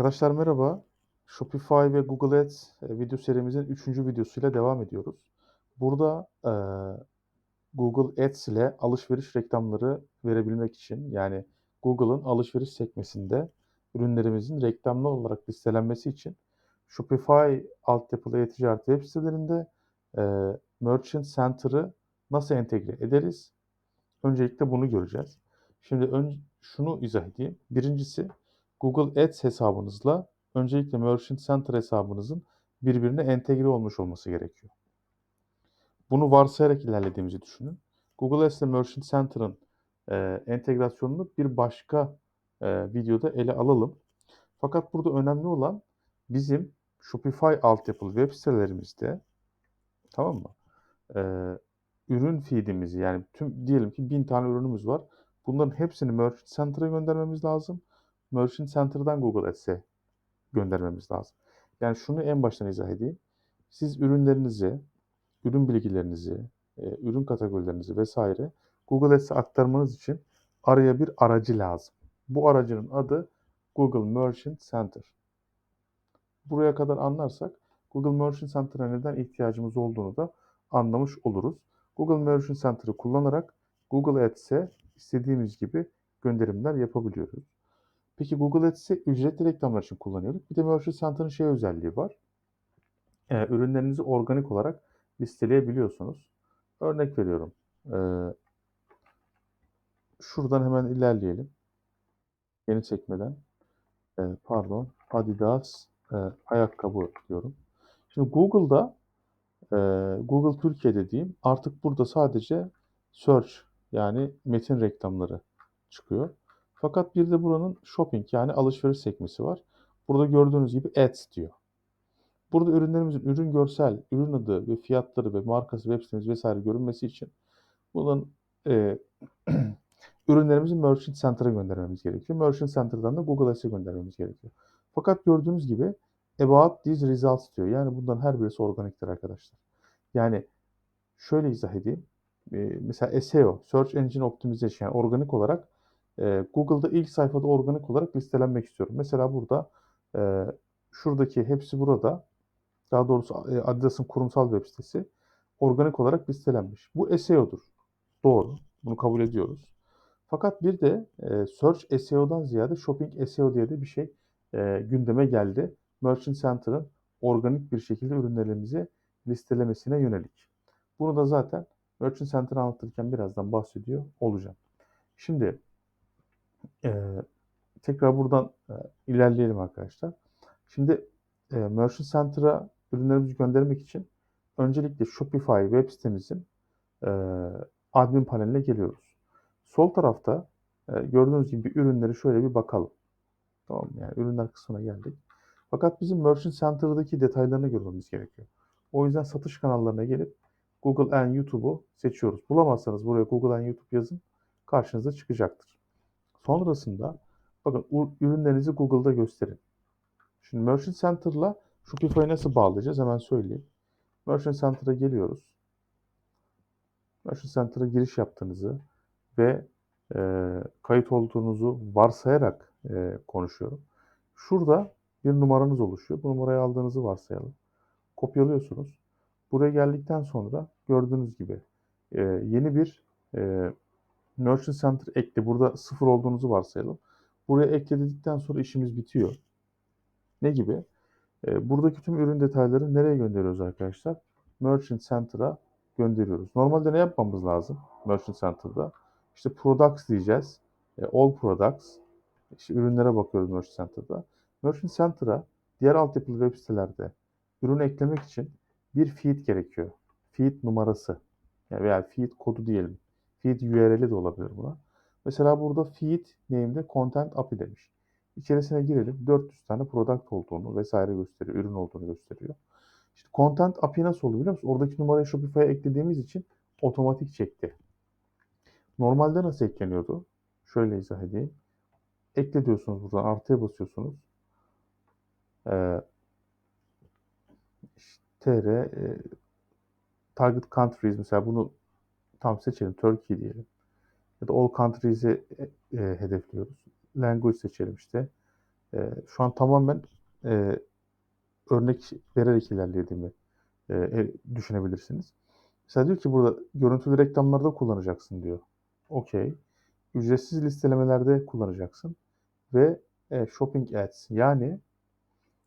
Arkadaşlar merhaba. Shopify ve Google Ads e, video serimizin 3. videosuyla devam ediyoruz. Burada eee, Google Ads ile alışveriş reklamları verebilmek için yani Google'ın alışveriş sekmesinde ürünlerimizin reklamlı olarak listelenmesi için Shopify altyapılı e-ticaret web sitelerinde eee, Merchant Center'ı nasıl entegre ederiz? Öncelikle bunu göreceğiz. Şimdi ön, şunu izah edeyim. Birincisi Google Ads hesabınızla öncelikle Merchant Center hesabınızın birbirine entegre olmuş olması gerekiyor. Bunu varsayarak ilerlediğimizi düşünün. Google Ads ile Merchant Center'ın e, entegrasyonunu bir başka e, videoda ele alalım. Fakat burada önemli olan bizim Shopify altyapılı web sitelerimizde tamam mı? E, ürün feed'imizi yani tüm diyelim ki 1000 tane ürünümüz var. Bunların hepsini Merchant Center'a göndermemiz lazım. Merchant Center'dan Google Ads'e göndermemiz lazım. Yani şunu en baştan izah edeyim. Siz ürünlerinizi, ürün bilgilerinizi, e, ürün kategorilerinizi vesaire Google Ads'e aktarmanız için araya bir aracı lazım. Bu aracının adı Google Merchant Center. Buraya kadar anlarsak Google Merchant Center'a neden ihtiyacımız olduğunu da anlamış oluruz. Google Merchant Center'ı kullanarak Google Ads'e istediğimiz gibi gönderimler yapabiliyoruz. Peki Google Ads'i ücretli reklamlar için kullanıyorduk. Bir de Merchant Center'ın şey özelliği var. Ee, ürünlerinizi organik olarak listeleyebiliyorsunuz. Örnek veriyorum. Ee, şuradan hemen ilerleyelim. Yeni sekmeden. Ee, pardon. Adidas e, ayakkabı diyorum. Şimdi Google'da e, Google Türkiye dediğim artık burada sadece search yani metin reklamları çıkıyor. Fakat bir de buranın shopping yani alışveriş sekmesi var. Burada gördüğünüz gibi ads diyor. Burada ürünlerimizin ürün görsel, ürün adı ve fiyatları ve markası, web sitemiz vesaire görünmesi için bunun e, ürünlerimizi Merchant Center'a göndermemiz gerekiyor. Merchant Center'dan da Google Ads'e göndermemiz gerekiyor. Fakat gördüğünüz gibi about these results diyor. Yani bundan her birisi organiktir arkadaşlar. Yani şöyle izah edeyim. E, mesela SEO, Search Engine Optimization yani organik olarak e, Google'da ilk sayfada organik olarak listelenmek istiyorum. Mesela burada e, şuradaki hepsi burada. Daha doğrusu e, Adidas'ın kurumsal web sitesi organik olarak listelenmiş. Bu SEO'dur. Doğru. Bunu kabul ediyoruz. Fakat bir de e, Search SEO'dan ziyade Shopping SEO diye de bir şey e, gündeme geldi. Merchant Center'ın organik bir şekilde ürünlerimizi listelemesine yönelik. Bunu da zaten Merchant Center anlatırken birazdan bahsediyor olacağım. Şimdi e, tekrar buradan e, ilerleyelim arkadaşlar. Şimdi e, Merchant Center'a ürünlerimizi göndermek için öncelikle Shopify web sitemizin e, admin paneline geliyoruz. Sol tarafta e, gördüğünüz gibi ürünleri şöyle bir bakalım. Tamam? Yani ürünler kısmına geldik. Fakat bizim Merchant Center'daki detaylarını görmemiz gerekiyor. O yüzden satış kanallarına gelip Google and YouTube'u seçiyoruz. Bulamazsanız buraya Google and YouTube yazın. Karşınıza çıkacaktır. Sonrasında bakın ürünlerinizi Google'da gösterin. Şimdi Merchant Center'la Shopify'ı nasıl bağlayacağız hemen söyleyeyim. Merchant Center'a geliyoruz. Merchant Center'a giriş yaptığınızı ve e, kayıt olduğunuzu varsayarak e, konuşuyorum. Şurada bir numaranız oluşuyor. Bu numarayı aldığınızı varsayalım. Kopyalıyorsunuz. Buraya geldikten sonra gördüğünüz gibi e, yeni bir e, Merchant Center ekle. Burada sıfır olduğunuzu varsayalım. Buraya ekledikten sonra işimiz bitiyor. Ne gibi? E, buradaki tüm ürün detayları nereye gönderiyoruz arkadaşlar? Merchant Center'a gönderiyoruz. Normalde ne yapmamız lazım Merchant Center'da? İşte Products diyeceğiz. E, all Products. İşte ürünlere bakıyoruz Merchant Center'da. Merchant Center'a diğer altyapılı web sitelerde ürün eklemek için bir feed gerekiyor. Feed numarası. Veya feed kodu diyelim. Feed URL'i de olabilir buna. Mesela burada feed name'de content API demiş. İçerisine girelim. 400 tane product olduğunu vesaire gösteriyor. Ürün olduğunu gösteriyor. İşte content API nasıl oluyor biliyor musun? Oradaki numarayı Shopify'a eklediğimiz için otomatik çekti. Normalde nasıl ekleniyordu? Şöyle izah edeyim. Ekle diyorsunuz buradan artıya basıyorsunuz. Ee, TR e, target countries mesela bunu tam seçelim. Turkey diyelim. Ya da all countries'i e, e, hedefliyoruz. Language seçelim işte. Eee, şu an tamamen, eee, örnek vererek ilerlediğimi, eee, e düşünebilirsiniz. Mesela diyor ki burada görüntülü reklamlarda kullanacaksın diyor. Okay. Ücretsiz listelemelerde kullanacaksın ve, eee, shopping ads yani,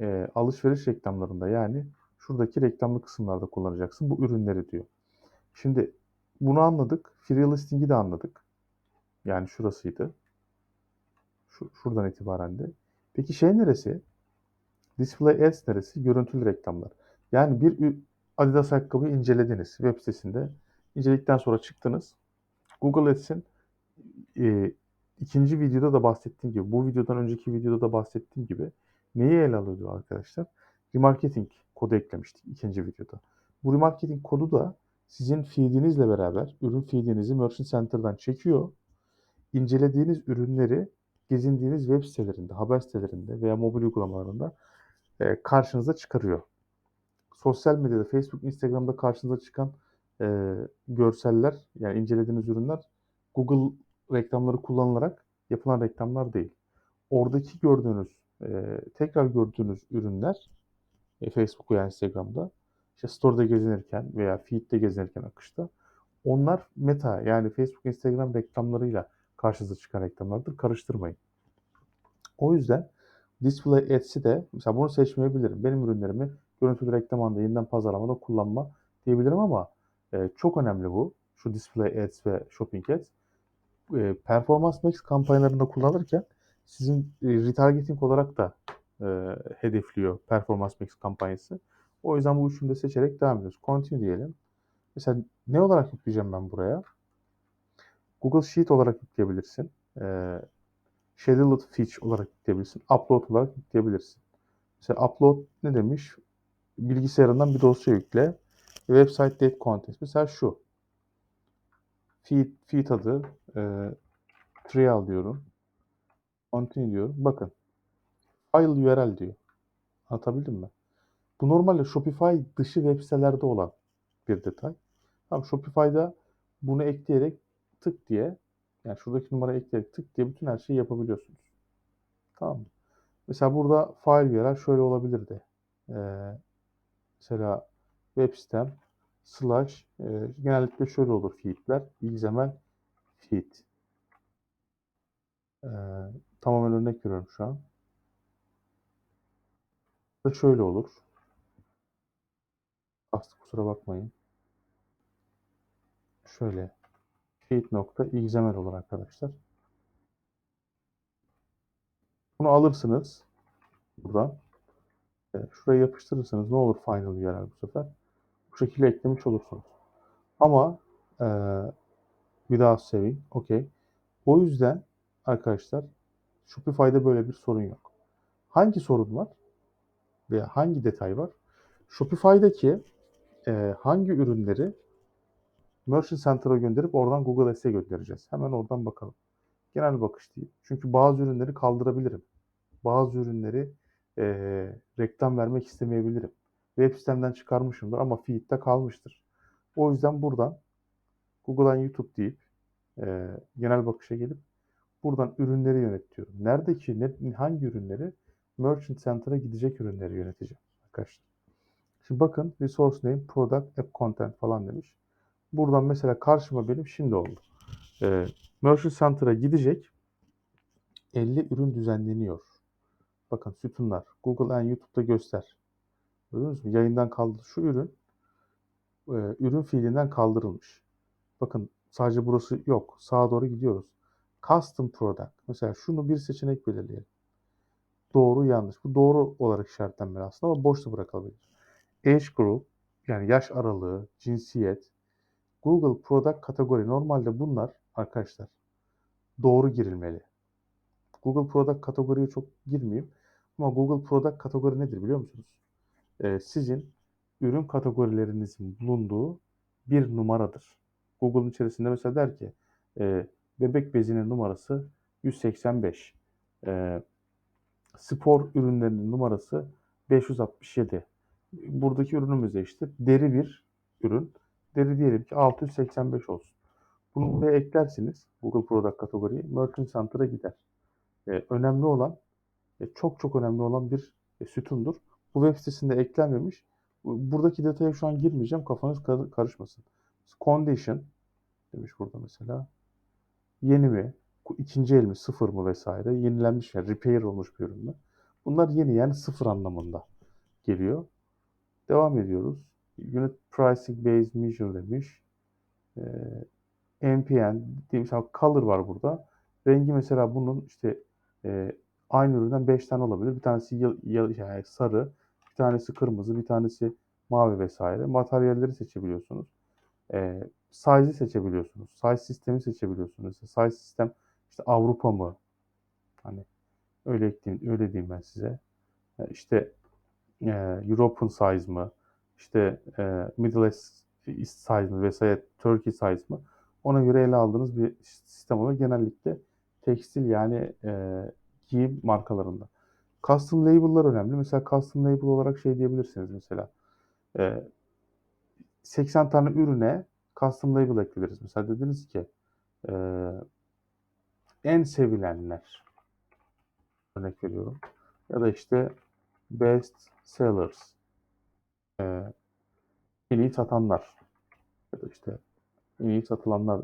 eee, alışveriş reklamlarında yani şuradaki reklamlı kısımlarda kullanacaksın bu ürünleri diyor. Şimdi bunu anladık. Free listing'i de anladık. Yani şurasıydı. Şu, şuradan itibaren de. Peki şey neresi? Display ads neresi? Görüntülü reklamlar. Yani bir Adidas ayakkabıyı incelediniz web sitesinde. İnceledikten sonra çıktınız. Google Ads'in e, ikinci videoda da bahsettiğim gibi, bu videodan önceki videoda da bahsettiğim gibi neyi ele alıyordu arkadaşlar? Remarketing kodu eklemiştik ikinci videoda. Bu remarketing kodu da sizin feed'inizle beraber ürün feed'inizi Merchant Center'dan çekiyor. İncelediğiniz ürünleri gezindiğiniz web sitelerinde, haber sitelerinde veya mobil uygulamalarında e, karşınıza çıkarıyor. Sosyal medyada, Facebook, Instagram'da karşınıza çıkan e, görseller, yani incelediğiniz ürünler Google reklamları kullanılarak yapılan reklamlar değil. Oradaki gördüğünüz, e, tekrar gördüğünüz ürünler e, Facebook veya Instagram'da işte store'da gezinirken veya feed'de gezinirken akışta onlar meta yani Facebook, Instagram reklamlarıyla karşınıza çıkan reklamlardır. Karıştırmayın. O yüzden Display Ads'i de mesela bunu seçmeyebilirim. Benim ürünlerimi görüntülü reklam anda yeniden pazarlamada kullanma diyebilirim ama e, çok önemli bu. Şu Display Ads ve Shopping Ads. E, Performance Max kampanyalarında kullanırken sizin e, retargeting olarak da e, hedefliyor Performance Max kampanyası. O yüzden bu üçünü de seçerek devam ediyoruz. Continue diyelim. Mesela ne olarak yükleyeceğim ben buraya? Google Sheet olarak yükleyebilirsin. E, Scheduled Fetch olarak yükleyebilirsin. Upload olarak yükleyebilirsin. Mesela upload ne demiş? Bilgisayarından bir dosya yükle. Website date contents. Mesela şu. Feed, feed adı. E, trial diyorum. Continue diyorum. Bakın. File URL diyor. Anlatabildim mi? Bu normalde Shopify dışı web sitelerde olan bir detay. Tamam Shopify'da bunu ekleyerek tık diye yani şuradaki numarayı ekleyerek tık diye bütün her şeyi yapabiliyorsunuz. Tamam mı? Mesela burada file URL şöyle olabilirdi. Ee, mesela web sitem slash e, genellikle şöyle olur feedler. XML feed. Ee, tamamen örnek veriyorum şu an. Da şöyle olur. Aslı kusura bakmayın. Şöyle feed.xml olur arkadaşlar. Bunu alırsınız buradan. E, şuraya yapıştırırsanız ne olur final URL bu sefer. Bu şekilde eklemiş olursunuz. Ama e, without saving, okey. O yüzden arkadaşlar Shopify'da böyle bir sorun yok. Hangi sorun var? Veya hangi detay var? Shopify'daki e, hangi ürünleri Merchant Center'a gönderip oradan Google Ads'e göndereceğiz. Hemen oradan bakalım. Genel bakış değil. Çünkü bazı ürünleri kaldırabilirim. Bazı ürünleri e, reklam vermek istemeyebilirim. Web sitemden çıkarmışımdır ama feed'de kalmıştır. O yüzden buradan Google'dan YouTube deyip e, genel bakışa gelip buradan ürünleri yönetiyorum. Neredeki ne, hangi ürünleri? Merchant Center'a gidecek ürünleri yöneteceğim arkadaşlar. Şimdi bakın resource name, product, app content falan demiş. Buradan mesela karşıma benim şimdi oldu. E, Merchant Center'a gidecek 50 ürün düzenleniyor. Bakın sütunlar. Google and YouTube'da göster. Gördünüz mü? Yayından kaldı. Şu ürün e, ürün fiilinden kaldırılmış. Bakın sadece burası yok. Sağa doğru gidiyoruz. Custom product. Mesela şunu bir seçenek belirleyelim. Doğru yanlış. Bu doğru olarak işaretlenmeli aslında ama boş da bırakılabilir. Age group yani yaş aralığı, cinsiyet, Google Product kategori. Normalde bunlar arkadaşlar doğru girilmeli. Google Product kategoriye çok girmeyeyim. Ama Google Product kategori nedir biliyor musunuz? Ee, sizin ürün kategorilerinizin bulunduğu bir numaradır. Google'ın içerisinde mesela der ki e, bebek bezinin numarası 185. E, spor ürünlerinin numarası 567. Buradaki ürünümüz işte deri bir ürün. Deri diyelim ki 685 olsun. Bunu buraya eklersiniz. Google Product kategoriyi. Merchant Center'a gider. Ee, önemli olan e, çok çok önemli olan bir e, sütundur. Bu web sitesinde eklenmemiş. Bu- Buradaki detaya şu an girmeyeceğim. Kafanız kar- karışmasın. Condition demiş burada mesela. Yeni mi? ikinci el mi? Sıfır mı vesaire? Yenilenmiş yani repair olmuş bir ürün mü? Bunlar yeni yani sıfır anlamında geliyor. Devam ediyoruz. Unit Pricing Based Measure demiş. Ee, NPN mesela color var burada. Rengi mesela bunun işte e, aynı üründen 5 tane olabilir. Bir tanesi yıl, yıl- yani sarı, bir tanesi kırmızı, bir tanesi mavi vesaire. Materyalleri seçebiliyorsunuz. E, size'i seçebiliyorsunuz. Size sistemi seçebiliyorsunuz. Size sistem işte Avrupa mı? Hani öyle ekleyeyim, öyle diyeyim ben size. E, işte e, European size mı? İşte e, Middle East, size mi vesaire Turkey size mı? Ona göre ele aldığınız bir sistem oluyor. Genellikle tekstil yani e, giyim markalarında. Custom label'lar önemli. Mesela custom label olarak şey diyebilirsiniz mesela. E, 80 tane ürüne custom label ekleriz. Mesela dediniz ki e, en sevilenler örnek veriyorum. Ya da işte best sellers e, iyi satanlar ya da işte iyi satılanlar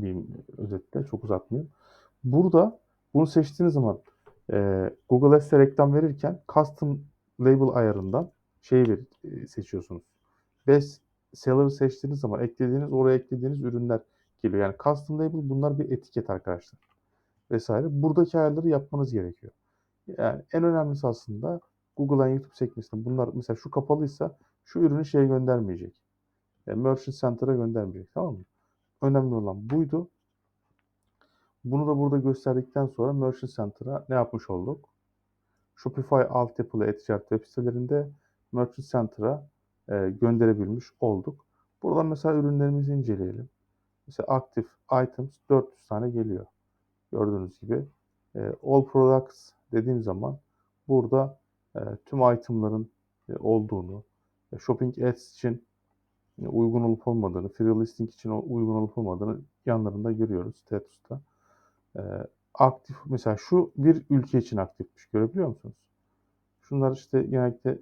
diyeyim özetle çok uzatmayayım. Burada bunu seçtiğiniz zaman e, Google Ads'e reklam verirken custom label ayarından şeyi ver, e, seçiyorsunuz. Best seller'ı seçtiğiniz zaman eklediğiniz oraya eklediğiniz ürünler geliyor. Yani custom label bunlar bir etiket arkadaşlar. Vesaire. Buradaki ayarları yapmanız gerekiyor. Yani en önemlisi aslında Google'dan YouTube sekmesinde bunlar mesela şu kapalıysa şu ürünü şeye göndermeyecek. Yani Merchant Center'a göndermeyecek. Tamam mı? Önemli olan buydu. Bunu da burada gösterdikten sonra Merchant Center'a ne yapmış olduk? Shopify altyapılı e-ticaret web sitelerinde Merchant Center'a e, gönderebilmiş olduk. Buradan mesela ürünlerimizi inceleyelim. Mesela Active Items 400 tane geliyor. Gördüğünüz gibi. E, All Products dediğim zaman burada tüm itemların e, olduğunu, e, Shopping Ads için e, uygun olup olmadığını, Free Listing için uygun olup olmadığını yanlarında görüyoruz status'ta. E, aktif mesela şu bir ülke için aktifmiş. Görebiliyor musunuz? Şunlar işte genellikle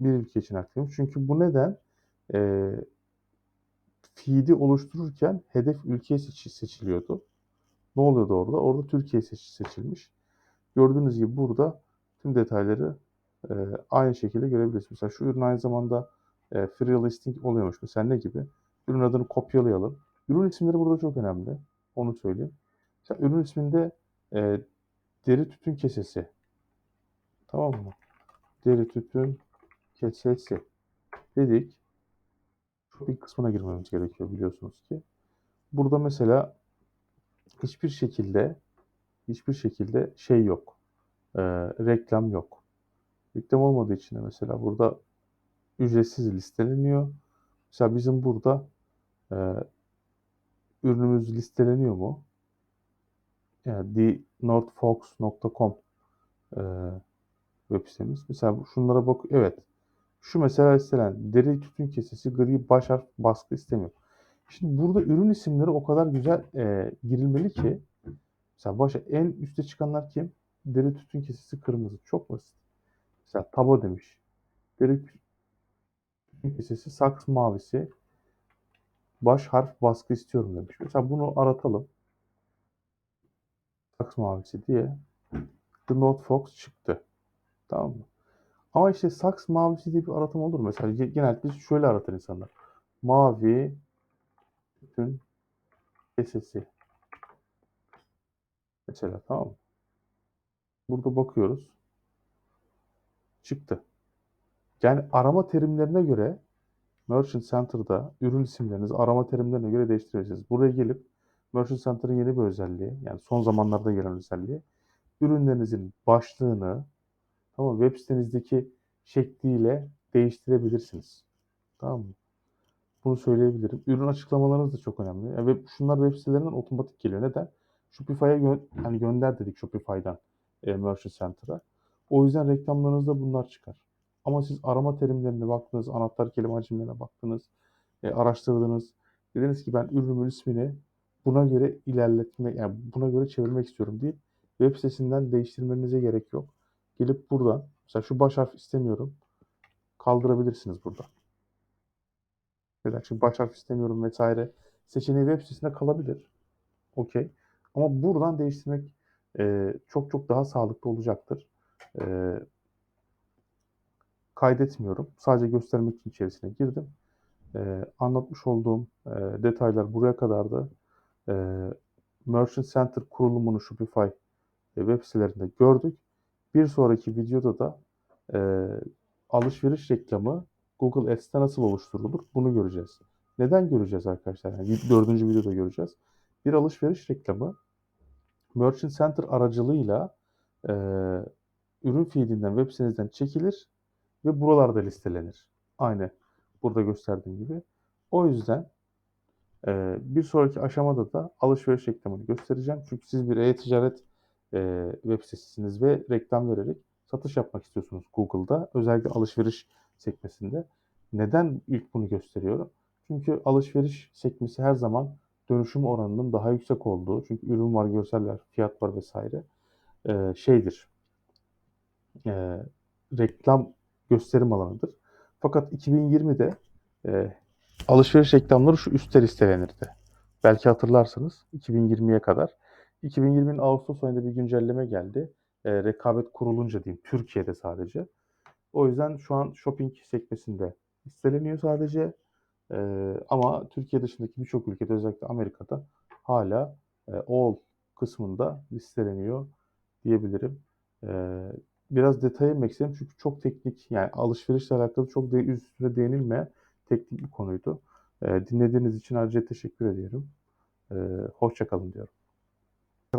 bir ülke için aktifmiş. Çünkü bu neden? E, feed'i oluştururken hedef ülke seçi- seçiliyordu. Ne oluyordu orada? Orada Türkiye seç- seçilmiş. Gördüğünüz gibi burada tüm detayları e, aynı şekilde görebilirsiniz. Mesela şu ürün aynı zamanda e, free listing oluyormuş. Mesela ne gibi? Ürün adını kopyalayalım. Ürün isimleri burada çok önemli. Onu söyleyeyim. Mesela ürün isminde e, deri tütün kesesi. Tamam mı? Deri tütün kesesi dedik. Shopping kısmına girmemiz gerekiyor biliyorsunuz ki. Burada mesela hiçbir şekilde hiçbir şekilde şey yok. E, reklam yok. Reklam olmadığı için de mesela burada ücretsiz listeleniyor. Mesela bizim burada e, ürünümüz listeleniyor mu? Yani thenorthfox.com e, web sitemiz. Mesela şunlara bak. Evet. Şu mesela listelen deri tütün kesesi gri baş harf baskı istemiyor. Şimdi burada ürün isimleri o kadar güzel e, girilmeli ki mesela başa en üste çıkanlar kim? Deri tütün kesesi kırmızı. Çok basit. Mesela taba demiş. Deri tütün kesesi saks mavisi baş harf baskı istiyorum demiş. Mesela bunu aratalım. Saks mavisi diye The North Fox çıktı. Tamam mı? Ama işte saks mavisi diye bir aratım olur mu? Mesela ge- genellikle şöyle aratır insanlar. Mavi tütün kesesi. Mesela tamam mı? Burada bakıyoruz. Çıktı. Yani arama terimlerine göre Merchant Center'da ürün isimlerinizi arama terimlerine göre değiştireceğiz. Buraya gelip Merchant Center'ın yeni bir özelliği, yani son zamanlarda gelen özelliği, ürünlerinizin başlığını tamam web sitenizdeki şekliyle değiştirebilirsiniz. Tamam mı? Bunu söyleyebilirim. Ürün açıklamalarınız da çok önemli. Yani web, şunlar web sitelerinden otomatik geliyor. Neden? Shopify'a gö yani gönder dedik Shopify'dan e, Merchant Center'a. O yüzden reklamlarınızda bunlar çıkar. Ama siz arama terimlerine baktınız, anahtar kelime hacimlerine baktınız, e, araştırdınız. Dediniz ki ben ürünümün ismini buna göre ilerletme, yani buna göre çevirmek istiyorum deyip web sitesinden değiştirmenize gerek yok. gelip buradan mesela şu baş harf istemiyorum kaldırabilirsiniz burada. Neden? Çünkü baş harf istemiyorum vesaire seçeneği web sitesinde kalabilir. Okey. Ama buradan değiştirmek e, çok çok daha sağlıklı olacaktır. E, kaydetmiyorum. Sadece göstermek için içerisine girdim. E, anlatmış olduğum e, detaylar buraya kadardı. E, Merchant Center kurulumunu Shopify e, web sitelerinde gördük. Bir sonraki videoda da e, alışveriş reklamı Google Ads'te nasıl oluşturulur bunu göreceğiz. Neden göreceğiz arkadaşlar? Yani dördüncü videoda göreceğiz. Bir alışveriş reklamı Merchant Center aracılığıyla e, ürün feedinden web sitenizden çekilir ve buralarda listelenir. Aynı burada gösterdiğim gibi. O yüzden e, bir sonraki aşamada da alışveriş reklamını göstereceğim. Çünkü siz bir e-ticaret e, web sitesiniz ve reklam vererek satış yapmak istiyorsunuz Google'da. Özellikle alışveriş sekmesinde. Neden ilk bunu gösteriyorum? Çünkü alışveriş sekmesi her zaman dönüşüm oranının daha yüksek olduğu, çünkü ürün var, görseller, fiyat var vesaire e, şeydir. E, reklam gösterim alanıdır. Fakat 2020'de e, alışveriş reklamları şu üstte listelenirdi. Belki hatırlarsınız 2020'ye kadar. 2020'nin Ağustos ayında bir güncelleme geldi. E, rekabet kurulunca diyeyim Türkiye'de sadece. O yüzden şu an shopping sekmesinde listeleniyor sadece. E, ama Türkiye dışındaki birçok ülkede özellikle Amerika'da hala e, all kısmında listeleniyor diyebilirim. E, biraz detaya inmek istedim çünkü çok teknik yani alışverişle alakalı çok de, üstüne değinilmeyen teknik bir konuydu. E, dinlediğiniz için ayrıca teşekkür ediyorum. E, hoşçakalın diyorum.